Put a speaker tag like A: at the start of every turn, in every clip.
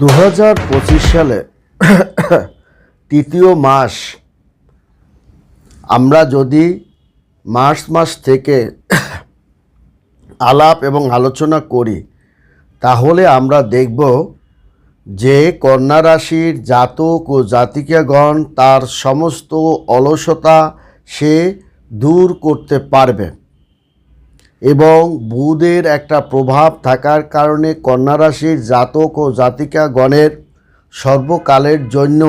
A: দু হাজার পঁচিশ সালে তৃতীয় মাস, আমরা যদি মার্চ মাস থেকে আলাপ এবং আলোচনা করি, তাহলে আমরা দেখব যে কন্যা রাশির জাতক ও জাতিকাগণ তার সমস্ত অলসতা সে দূর করতে পারবে। এবং বুধের একটা প্রভাব থাকার কারণে কন্যা রাশির জাতক ও জাতিকাগণের সর্বকালের জন্য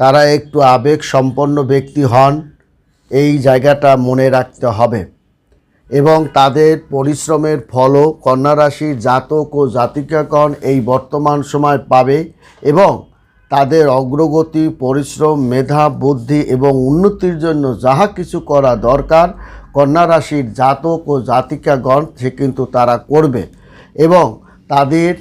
A: তারা একটু আবেগ সম্পন্ন ব্যক্তি হন, এই জায়গাটা মনে রাখতে হবে। এবং তাদের পরিশ্রমের ফলও কন্যা রাশির জাতক ও জাতিকাগণ এই বর্তমান সময় পাবে এবং তাদের অগ্রগতি, পরিশ্রম, মেধা, বুদ্ধি এবং উন্নতির জন্য যাহা কিছু করা দরকার কন্যা রাশির জাতক ও জাতিকাগণ, সে কিন্তু তারা করবে এবং তাদের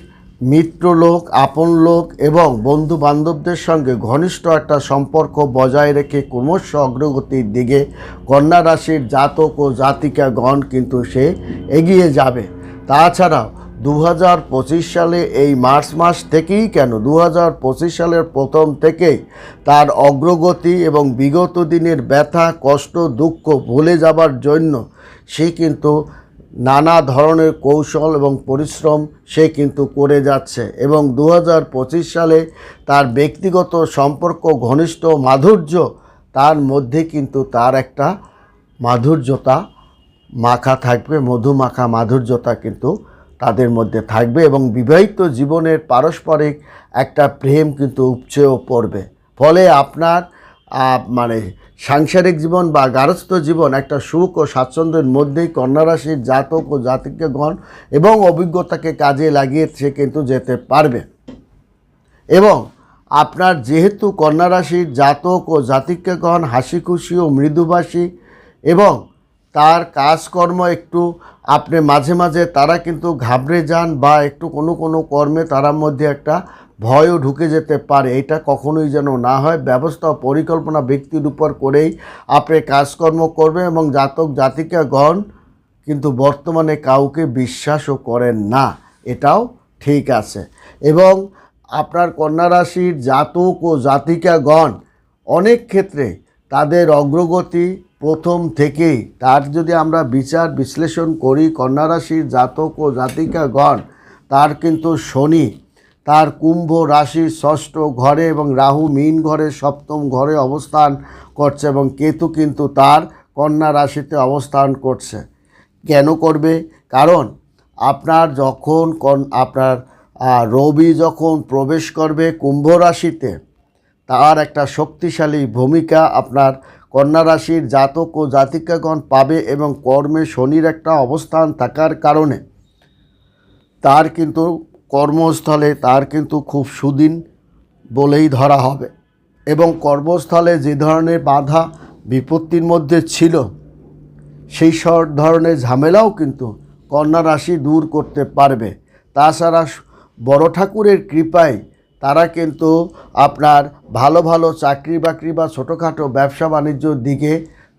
A: মিত্র লোক আপন লোক এবং বন্ধু বান্ধবদের সঙ্গে ঘনিষ্ঠ একটা সম্পর্ক বজায় রেখে ক্রমশ অগ্রগতির দিকে কন্যা রাশির জাতক ও জাতিকাগণ কিন্তু সে এগিয়ে যাবে। তাছাড়াও দু হাজার পঁচিশ সালে এই মার্চ মাস থেকেই কেন? দু হাজার পঁচিশ সালের প্রথম থেকেই তার অগ্রগতি এবং বিগত দিনের ব্যথা, কষ্ট, দুঃখ ভুলে যাবার জন্য সে কিন্তু নানা ধরনের কৌশল এবং পরিশ্রম সে কিন্তু করে যাচ্ছে এবং দু হাজার পঁচিশ সালে তার ব্যক্তিগত সম্পর্ক, ঘনিষ্ঠ মাধুর্য তার মধ্যে কিন্তু তার একটা মাধুর্যতা মাখা থাকবে মধু মাখা মাধুর্যতা কিন্তু তাদের মধ্যে থাকবে এবং বিবাহিত জীবনের পারস্পরিক একটা প্রেম কিন্তু উপচেও পড়বে। ফলে আপনার মানে সাংসারিক জীবন বা গারস্থ জীবন একটা সুখ ও স্বাচ্ছন্দ্যের মধ্যেই কন্যা রাশির জাতক ও জাতিকগণ এবং অভিজ্ঞতাকে কাজে লাগিয়ে সে কিন্তু যেতে পারবে। এবং আপনার যেহেতু কন্যা রাশির জাতক ও জাতিকাগণ হাসি খুশি ও মৃদুভাষী এবং তার কাজকর্ম একটু আপনি মাঝে মাঝে তারা কিন্তু ঘাবড়ে যান বা একটু কোনো কোনো কর্মে তার মধ্যে একটা ভয়ও ঢুকে যেতে পারে। এটা কখনোই যেন না হয়। ব্যবস্থা পরিকল্পনা ব্যক্তির উপর করেই আপনি কাজকর্ম করবেন এবং জাতক জাতিকাগণ কিন্তু বর্তমানে কাউকে বিশ্বাসও করেন না। এটাও ঠিক আছে। এবং আপনার কন্যা রাশির জাতক ও জাতিকাগণ অনেক ক্ষেত্রে তাদের অগ্রগতি প্রথম থেকেই। তার যদি আমরা বিচার বিশ্লেষণ করি, কন্যা রাশির জাতক ও জাতিকাগণ, তার কিন্তু শনি। তার কুম্ভ রাশির ষষ্ঠ ঘরে এবং রাহু মীন ঘরে সপ্তম ঘরে অবস্থান করছে এবং কেতু কিন্তু তার কন্যা রাশিতে অবস্থান করছে। কেন করবে? কারণ আপনার যখন আপনার রবি যখন প্রবেশ করবে কুম্ভ রাশিতে, তার একটা শক্তিশালী ভূমিকা আপনার কন্যা রাশির জাতক ও জাতিকাগণ পাবে এবং কর্মে শনির একটা অবস্থান থাকার কারণে তার কিন্তু কর্মস্থলে, তার কিন্তু খুব সুদিন বলেই ধরা হবে। এবং কর্মস্থলে যে ধরনের বাধা বিপত্তির মধ্যে ছিল, সেই সব ধরনের ঝামেলাও কিন্তু কন্যা রাশি দূর করতে পারবে। তাছাড়া বড় ঠাকুরের কৃপায় তারা কিন্তু আপনার ভালো ভালো চাকরি বাকরি বা ছোটোখাটো ব্যবসা বাণিজ্যর দিকে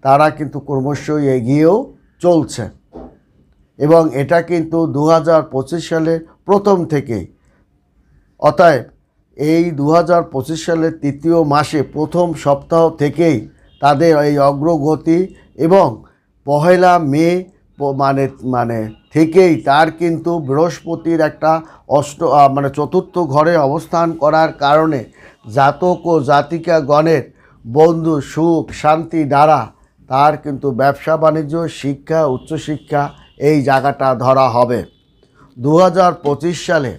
A: তারা কিন্তু ক্রমশই এগিয়েও চলছে। এবং এটা কিন্তু দু হাজার পঁচিশ সালে প্রথম থেকেই অতএব এই দু হাজার পঁচিশ সালের তৃতীয় মাসে প্রথম সপ্তাহ থেকেই তাদের এই অগ্রগতি এবং পহেলা মে মানে মানে থেকেই তার কিন্তু বৃহস্পতির একটা অষ্ট মানে চতুর্থ ঘরে অবস্থান করার কারণে জাতক ও জাতিকাগণের বন্ধু, সুখ, শান্তি দ্বারা তার কিন্তু ব্যবসা, বাণিজ্য, শিক্ষা, উচ্চশিক্ষা এই জায়গাটা ধরা হবে। দু হাজার পঁচিশ সালে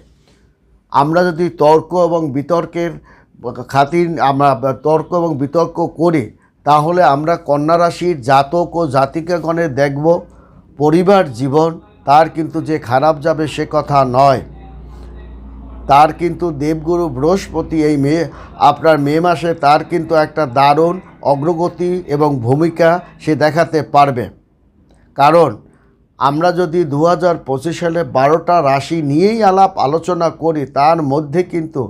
A: আমরা যদি তর্ক এবং বিতর্কের খাতির আমরা তর্ক এবং বিতর্ক করি, তাহলে আমরা কন্যা রাশির জাতক ও জাতিকাগণের দেখব পরিবার, জীবন, তার কিন্তু যে খারাপ যাবে সে কথা নয়। তার কিন্তু দেবগুরু বৃহস্পতি এই মে, আপনার মে মাসে তার কিন্তু একটা দারুণ অগ্রগতি এবং ভূমিকা সে দেখাতে পারবে। কারণ আমরা যদি দু হাজার পঁচিশ সালে বারোটা রাশি নিয়েই আলাপ আলোচনা করি, তার মধ্যে কিন্তু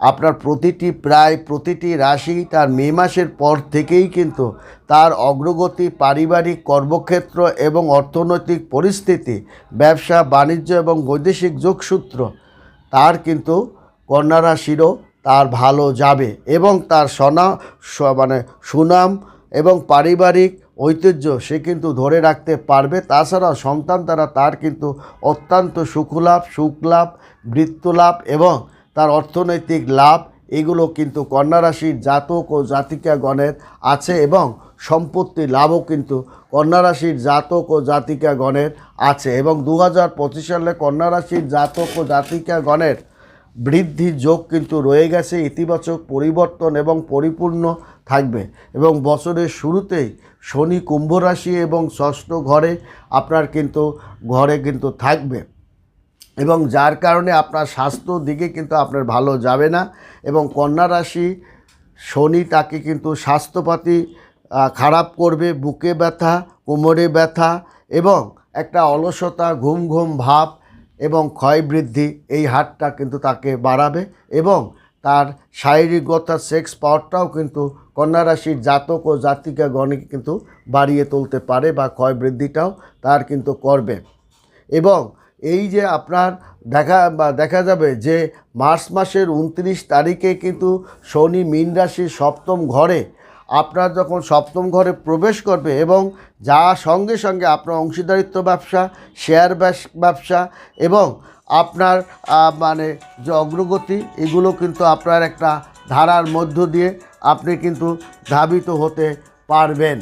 A: আপনার প্রতিটি প্রায় প্রতিটি রাশি তার মে মাসের পর থেকেই কিন্তু তার অগ্রগতি, পারিবারিক কর্মক্ষেত্র এবং অর্থনৈতিক পরিস্থিতি, ব্যবসা, বাণিজ্য এবং বৈদেশিক যোগসূত্র, তার কিন্তু কন্যা রাশিরও তার ভালো যাবে এবং তার সনা মানে সুনাম এবং পারিবারিক ঐতিহ্য সে কিন্তু ধরে রাখতে পারবে। তাছাড়াও সন্তান তারা তার কিন্তু অত্যন্ত সুখলাভ সুখলাভ, বৃত্তলাভ এবং তার অর্থনৈতিক লাভ, এগুলো কিন্তু কন্যা রাশির জাতক ও জাতিকাগণের আছে এবং সম্পত্তি লাভও কিন্তু কন্যা রাশির জাতক ও জাতিকাগণের আছে এবং দু হাজার পঁচিশ সালে কন্যা রাশির জাতক ও জাতিকাগণের বৃদ্ধির যোগ কিন্তু রয়ে গেছে, ইতিবাচক পরিবর্তন এবং পরিপূর্ণ থাকবে এবং বছরের শুরুতেই শনি কুম্ভ রাশি এবং ষষ্ঠ ঘরে আপনার কিন্তু, ঘরে কিন্তু থাকবে। এবং যার কারণে আপনার স্বাস্থ্য দিকে কিন্তু আপনার ভালো যাবে না এবং কন্যা রাশি শনি তাকে কিন্তু স্বাস্থ্যপাতি খারাপ করবে, বুকে ব্যথা, কোমরে ব্যথা এবং একটা অলসতা, ঘুম ঘুম ভাব এবং ক্ষয় বৃদ্ধি এই হারটা কিন্তু তাকে বাড়াবে এবং তার শারীরিকতা সেক্স পাওয়ারটাও কিন্তু কন্যা রাশির জাতক ও জাতিকা গণকে কিন্তু বাড়িয়ে তুলতে পারে বা ক্ষয় বৃদ্ধিটাও তার কিন্তু করবে এবং এই যে আপনার দেখা বা দেখা যাবে যে মার্চ মাসের উনত্রিশ তারিখে কিন্তু শনি, মীন রাশির সপ্তম ঘরে আপনার যখন সপ্তম ঘরে প্রবেশ করবে এবং যা সঙ্গে সঙ্গে আপনার অংশীদারিত্ব ব্যবসা শেয়ার ব্যবসা এবং আপনার মানে যে অগ্রগতি, এগুলো কিন্তু আপনার একটা ধারার মধ্য দিয়ে আপনি কিন্তু ধাবিত হতে পারবেন।